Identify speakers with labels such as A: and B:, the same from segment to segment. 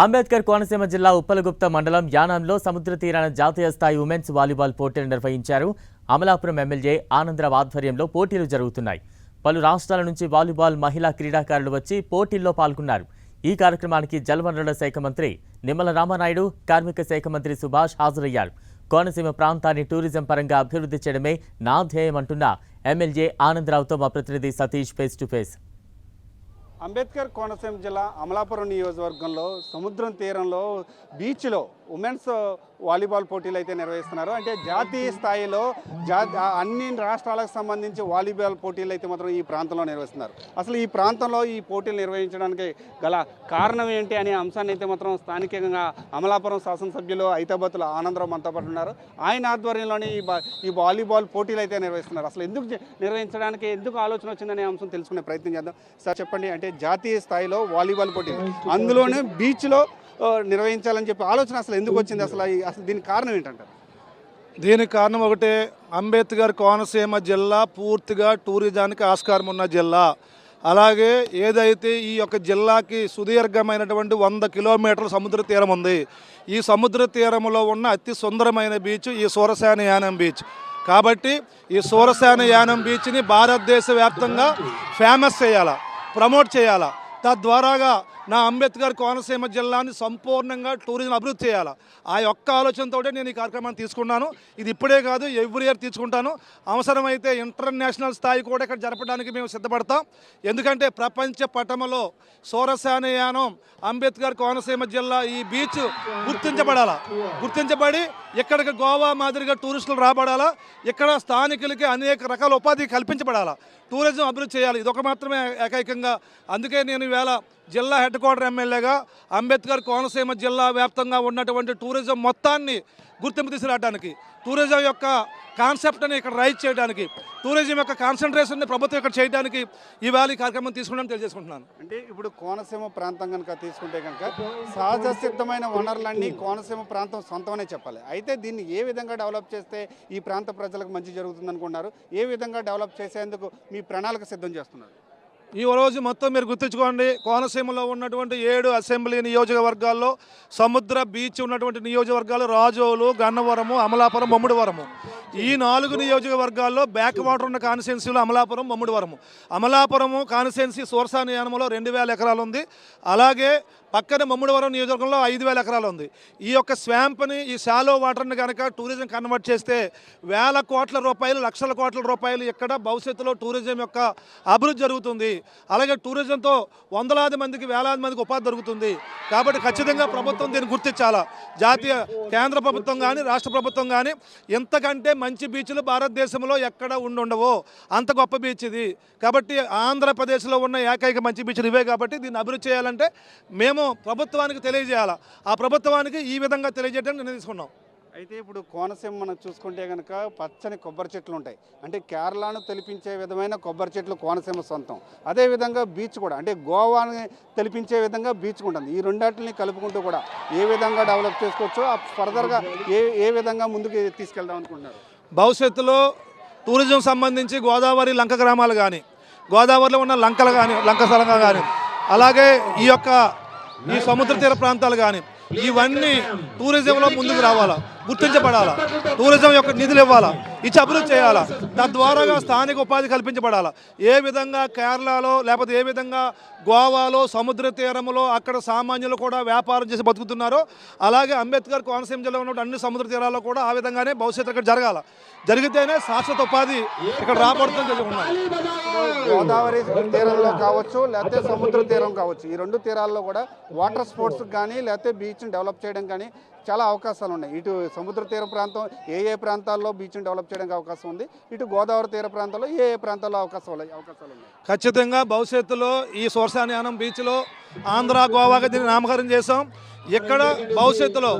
A: అంబేద్కర్ కోనసీమ జిల్లా ఉప్పలగుప్త మండలం యానాంలో సముద్ర తీరాన జాతీయ స్థాయి ఉమెన్స్ వాలీబాల్ పోటీలు నిర్వహించారు. అమలాపురం ఎమ్మెల్యే ఆనందరావు ఆధ్వర్యంలో పోటీలు జరుగుతున్నాయి. పలు రాష్ట్రాల నుంచి వాలీబాల్ మహిళా క్రీడాకారులు వచ్చి పోటీల్లో పాల్గొన్నారు. ఈ కార్యక్రమానికి జలవనరుల శాఖ మంత్రి నిమ్మల రామానాయుడు కార్మిక శాఖ మంత్రి సుభాష్ హాజరయ్యారు. కోనసీమ ప్రాంతాన్ని టూరిజం పరంగా అభివృద్ధి చేయడమే నా ధ్యేయమంటున్న ఎమ్మెల్యే ఆనందరావుతో మా ప్రతినిధి Satish face to face
B: Ambedkar Konaseema జిల్లా అమలాపురం నియోజకవర్గంలో సముద్రం తీరంలో బీచ్లో ఉమెన్స్ వాలీబాల్ పోటీలు అయితే నిర్వహిస్తున్నారు. అంటే జాతీయ స్థాయిలో జా అన్ని రాష్ట్రాలకు సంబంధించి వాలీబాల్ పోటీలు అయితే మాత్రం ఈ ప్రాంతంలో నిర్వహిస్తున్నారు. అసలు ఈ ప్రాంతంలో ఈ పోటీలు నిర్వహించడానికి గల కారణం ఏంటి అనే అంశాన్ని అయితే మాత్రం స్థానికంగా అమలాపురం శాసనసభ్యులు ఐతాబత్తుల ఆనందరావు మనతో పాటు ఉన్నారు. ఆయన ఆధ్వర్యంలోని ఈ ఈ వాలీబాల్ పోటీలు అయితే నిర్వహిస్తున్నారు. అసలు ఎందుకు నిర్వహించడానికి ఎందుకు ఆలోచన వచ్చిందనే అంశం తెలుసుకునే ప్రయత్నం చేద్దాం. సార్ చెప్పండి అంటే జాతీయ స్థాయిలో వాలీబాల్ పోటీలు అందులోనే బీచ్లో నిర్వహించాలని చెప్పి ఆలోచన అసలు ఎందుకు వచ్చింది? అసలు ఈ- అసలు దీనికి కారణం ఏంటంటారు?
C: దీనికి కారణం ఒకటే అంబేద్కర్ కోనసీమ జిల్లా పూర్తిగా టూరిజానికి ఆస్కారం ఉన్న జిల్లా. అలాగే ఏదైతే ఈ యొక్క జిల్లాకి సుదీర్ఘమైనటువంటి వంద కిలోమీటర్ల సముద్ర తీరం ఉంది ఈ సముద్ర తీరంలో ఉన్న అతి సుందరమైన బీచ్ ఈ సూరసేన యానం బీచ్. కాబట్టి ఈ సూరసేన యానం బీచ్ని భారతదేశ వ్యాప్తంగా ఫేమస్ చేయాలా ప్రమోట్ చేయాలా? తద్వారాగా నా అంబేద్కర్ కోనసీమ జిల్లాని సంపూర్ణంగా టూరిజం అభివృద్ధి చేయాలి? ఆ యొక్క ఆలోచనతోటే నేను ఈ కార్యక్రమాన్ని తీసుకున్నాను. ఇది ఇప్పుడే కాదు ఎవ్రీ ఇయర్ తీసుకుంటాను. అవసరమైతే ఇంటర్నేషనల్ స్థాయి కూడా ఇక్కడ జరపడానికి మేము సిద్ధపడతాం. ఎందుకంటే ప్రపంచ పటములో సోరసానయానం అంబేద్కర్ కోనసీమ జిల్లా ఈ బీచ్ గుర్తించబడాలా? గుర్తించబడి ఇక్కడికి గోవా మాదిరిగా టూరిస్టులు రాబడాలా? ఇక్కడ స్థానికులకి అనేక రకాల ఉపాధి కల్పించబడాలా? టూరిజం అభివృద్ధి చేయాలి. ఇదొక మాత్రమే ఏకైకంగా. అందుకే నేను ఈవేళ జిల్లా హెడ్ క్వార్టర్ ఎమ్మెల్యేగా అంబేద్కర్ కోనసీమ జిల్లా వ్యాప్తంగా ఉన్నటువంటి టూరిజం మొత్తాన్ని గుర్తింపు తీసుకురావడానికి టూరిజం యొక్క కాన్సెప్ట్ని ఇక్కడ రైజ్ చేయడానికి టూరిజం యొక్క కాన్సన్ట్రేషన్ని ప్రభుత్వం ఇక్కడ చేయడానికి ఇవాళ ఈ కార్యక్రమం తీసుకున్నాను తెలియజేసుకుంటున్నాను.
B: అంటే ఇప్పుడు కోనసీమ ప్రాంతం కనుక తీసుకుంటే కనుక సహజ సిద్ధమైన వనరులన్నీ కోనసీమ ప్రాంతం సొంతమనే చెప్పాలి. అయితే దీన్ని ఏ విధంగా డెవలప్ చేస్తే ఈ ప్రాంత ప్రజలకు మంచి జరుగుతుంది అనుకున్నారు ఏ విధంగా డెవలప్ చేసేందుకు మీ ప్రణాళిక సిద్ధం చేస్తున్నారు?
C: ఈ రోజు మొత్తం మీరు గుర్తుంచుకోండి కోనసీమలో ఉన్నటువంటి ఏడు అసెంబ్లీ నియోజకవర్గాల్లో సముద్ర బీచ్ ఉన్నటువంటి నియోజకవర్గాలు రాజోలు గన్నవరము అమలాపురం మమ్ముడివరము. ఈ నాలుగు నియోజకవర్గాల్లో బ్యాక్ వాటర్ ఉన్న కాన్స్టిట్యున్సీలు అమలాపురం మమ్ముడివరము. అమలాపురము కాన్స్టిట్యున్సీ సోర్సానియానంలో రెండు వేల ఎకరాలు ఉంది అలాగే పక్కన మమ్ముడివరం నియోజకవర్గంలో ఐదు వేల ఎకరాలు ఉంది. ఈ యొక్క స్వాంప్ని ఈ షాలో వాటర్ని కనుక టూరిజం కన్వర్ట్ చేస్తే వేల కోట్ల రూపాయలు లక్షల కోట్ల రూపాయలు ఇక్కడ భవిష్యత్తులో టూరిజం యొక్క అభివృద్ధి జరుగుతుంది. అలాగే టూరిజంతో వందలాది మందికి వేలాది మందికి ఉపాధి దొరుకుతుంది. కాబట్టి ఖచ్చితంగా ప్రభుత్వం దీన్ని గుర్తించాలా? జాతీయ కేంద్ర ప్రభుత్వం కానీ రాష్ట్ర ప్రభుత్వం కానీ ఇంతకంటే మంచి బీచ్లు భారతదేశంలో ఎక్కడ ఉండుండవు. అంత గొప్ప బీచ్ ఇది. కాబట్టి ఆంధ్రప్రదేశ్లో ఉన్న ఏకైక మంచి బీచ్లు ఇవే కాబట్టి దీన్ని అభివృద్ధి చేయాలంటే మేము ప్రభుత్వానికి తెలియజేయాలా? ఆ ప్రభుత్వానికి ఈ విధంగా తెలియజేయడానికి నిర్ణయం తీసుకున్నాం.
B: అయితే ఇప్పుడు కోనసీమ మనం చూసుకుంటే కనుక పచ్చని కొబ్బరి చెట్లు ఉంటాయి. అంటే కేరళను తెలిపించే విధమైన కొబ్బరి చెట్లు కోనసీమ సొంతం. అదేవిధంగా బీచ్ కూడా అంటే గోవాని తెలిపించే విధంగా బీచ్ ఉంటుంది. ఈ రెండాటిని కలుపుకుంటూ కూడా ఏ విధంగా డెవలప్ చేసుకోవచ్చో ఆ ఫర్దర్గా ఏ ఏ విధంగా ముందుకు తీసుకెళ్దాం అనుకుంటున్నారు?
C: భవిష్యత్తులో టూరిజం సంబంధించి గోదావరి లంక గ్రామాలు కానీ గోదావరిలో ఉన్న లంకలు కానీ లంక స్థలంగా కానీ అలాగే ఈ యొక్క ఈ సముద్ర తీర ప్రాంతాలు కానీ ఇవన్నీ టూరిజంలో ముందుకు రావాలా? గుర్తించబడాలా? టూరిజం యొక్క నిధులు ఇవ్వాలా? ఇచ్చి అభివృద్ధి చేయాలా? తద్వారాగా స్థానిక ఉపాధి కల్పించబడాలా? ఏ విధంగా కేరళలో లేకపోతే ఏ విధంగా గోవాలో సముద్ర తీరంలో అక్కడ సామాన్యులు కూడా వ్యాపారం చేసి బతుకుతున్నారో అలాగే అంబేద్కర్ కోనసీమ జిల్లాలో ఉన్న అన్ని సముద్ర తీరాల్లో కూడా ఆ విధంగానే భవిష్యత్తు ఇక్కడ జరగాల. జరిగితేనే శాశ్వత ఉపాధి ఇక్కడ రాబడుతుంది తెలుసుకున్నాను
B: గోదావరి తీరంలో కావచ్చు లేకపోతే సముద్ర తీరం కావచ్చు ఈ రెండు తీరాల్లో కూడా వాటర్ స్పోర్ట్స్ కానీ లేకపోతే బీచ్ని డెవలప్ చేయడం కానీ చాలా అవకాశాలు ఉన్నాయి. ఇటు సముద్ర తీర ప్రాంతం ఏ ఏ ప్రాంతాల్లో బీచ్ని డెవలప్ చేయడానికి అవకాశం ఉంది. ఇటు గోదావరి తీర ప్రాంతాల్లో ఏ ఏ ప్రాంతాల్లో అవకాశాలు అవకాశాలు ఉన్నాయి?
C: ఖచ్చితంగా భవిష్యత్తులో ఈ సోర్సానియానం బీచ్లో ఆంధ్ర గోవాగా దీన్ని నామకరణం చేశాం. ఇక్కడ భవిష్యత్తులో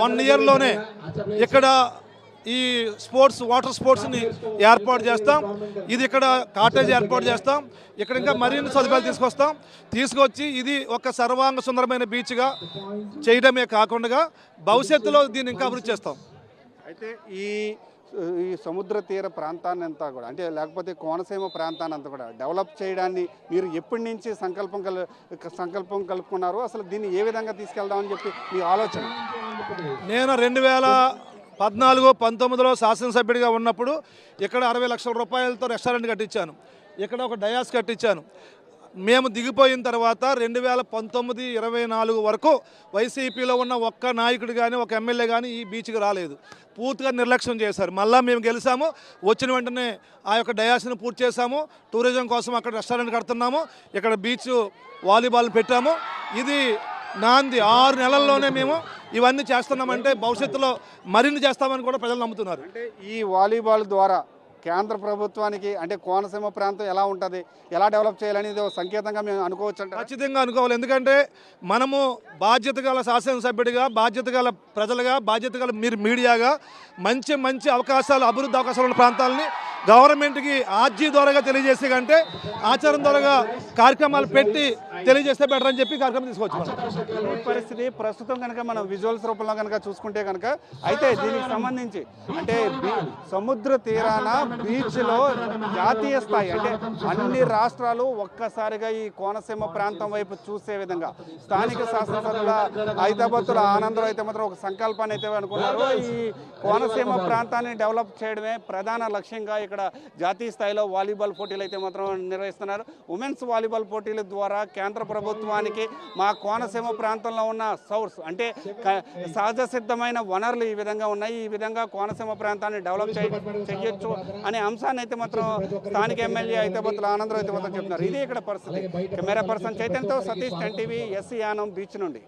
C: వన్ ఇయర్లోనే ఇక్కడ ఈ స్పోర్ట్స్ వాటర్ స్పోర్ట్స్ని ఏర్పాటు చేస్తాం. ఇది ఇక్కడ కాటేజ్ ఏర్పాటు చేస్తాం. ఇక్కడ ఇంకా మరిన్ని సదుపాయాలు తీసుకొస్తాం. తీసుకొచ్చి ఇది ఒక సర్వాంగ సుందరమైన బీచ్గా చేయడమే కాకుండా భవిష్యత్తులో దీన్ని ఇంకా అభివృద్ధి చేస్తాం.
B: అయితే ఈ ఈ సముద్ర తీర ప్రాంతాన్ని అంతా కూడా అంటే లేకపోతే కోనసీమ ప్రాంతాన్ని అంతా కూడా డెవలప్ చేయడాన్ని మీరు ఎప్పటి నుంచి సంకల్పం కల్ సంకల్పం కలుపుకున్నారు అసలు దీన్ని ఏ విధంగా తీసుకెళ్దామని చెప్పి మీ ఆలోచన?
C: నేను రెండు వేల పద్నాలుగు పంతొమ్మిదిలో శాసనసభ్యుడిగా ఉన్నప్పుడు ఇక్కడ అరవై లక్షల రూపాయలతో రెస్టారెంట్ కట్టించాను. ఇక్కడ ఒక డయాస్ కట్టించాను. మేము దిగిపోయిన తర్వాత రెండు వేల పంతొమ్మిది ఇరవై నాలుగు వరకు వైసీపీలో ఉన్న ఒక్క నాయకుడు కానీ ఒక ఎమ్మెల్యే కానీ ఈ బీచ్కి రాలేదు. పూర్తిగా నిర్లక్ష్యం చేశారు. మళ్ళీ మేము గెలిచాము. వచ్చిన వెంటనే ఆ యొక్క డయాస్ని పూర్తి చేశాము. టూరిజం కోసం అక్కడ రెస్టారెంట్ కడుతున్నాము. ఇక్కడ బీచ్ వాలీబాల్ పెట్టాము. ఇది నాంది ఆరు నెలల్లోనే మేము ఇవన్నీ చేస్తున్నామంటే భవిష్యత్తులో మరిన్ని చేస్తామని కూడా ప్రజలు నమ్ముతున్నారు.
B: అంటే ఈ వాలీబాల్ ద్వారా కేంద్ర ప్రభుత్వానికి అంటే కోనసీమ ప్రాంతం ఎలా ఉంటుంది? ఎలా డెవలప్ చేయాలని ఇది ఒక సంకేతంగా మేము అనుకోవచ్చు అంటే
C: ఖచ్చితంగా అనుకోవాలి. ఎందుకంటే మనము బాధ్యత గల శాసనసభ్యుడిగా బాధ్యత గల ప్రజలుగా బాధ్యత గల మీరు మీడియాగా మంచి మంచి అవకాశాలు అభివృద్ధి అవకాశాలు ఉన్న ప్రాంతాలని గవర్నమెంట్కి ఆర్జీ ద్వారాగా తెలియజేసే కంటే ఆచారం ద్వారాగా కార్యక్రమాలు పెట్టి తెలియజేస్తే బెటర్ అని చెప్పి కార్యక్రమం తీసుకోవచ్చు
B: ఈ పరిస్థితి ప్రస్తుతం కనుక మనం విజువల్స్ రూపంలో కనుక చూసుకుంటే కనుక అయితే దీనికి సంబంధించి అంటే సముద్ర తీరాన బీచ్లో జాతీయ స్థాయి అంటే అన్ని రాష్ట్రాలు ఒక్కసారిగా ఈ కోనసీమ ప్రాంతం వైపు చూసే విధంగా స్థానిక శాసనసభ్యుల హైదరాబాద్లో ఆనందం అయితే మాత్రం ఒక సంకల్పాన్ని అయితే అనుకున్నారు. ఈ కోనసీమ ప్రాంతాన్ని డెవలప్ చేయడమే ప్రధాన లక్ష్యంగా ఇక్కడ జాతీయ స్థాయిలో వాలీబాల్ పోటీలు అయితే మాత్రం నిర్వహిస్తున్నారు. ఉమెన్స్ వాలీబాల్ పోటీల ద్వారా కేంద్ర ప్రభుత్వానికి మా కోనసీమ ప్రాంతంలో ఉన్న సౌర్స్ అంటే సహజ సిద్ధమైన వనరులు ఈ విధంగా ఉన్నాయి. ఈ విధంగా కోనసీమ ప్రాంతాన్ని డెవలప్ చేయొచ్చు అనే అంశాన్ని అయితే మాత్రం స్థానిక ఎమ్మెల్యే అయితే మాత్రం ఆనందరావు అయితే మాత్రం చెప్తున్నారు. ఇది ఇక్కడ పరిస్థితి. Camera person చైతన్యతో Satish NTV SC Yanam beach నుండి.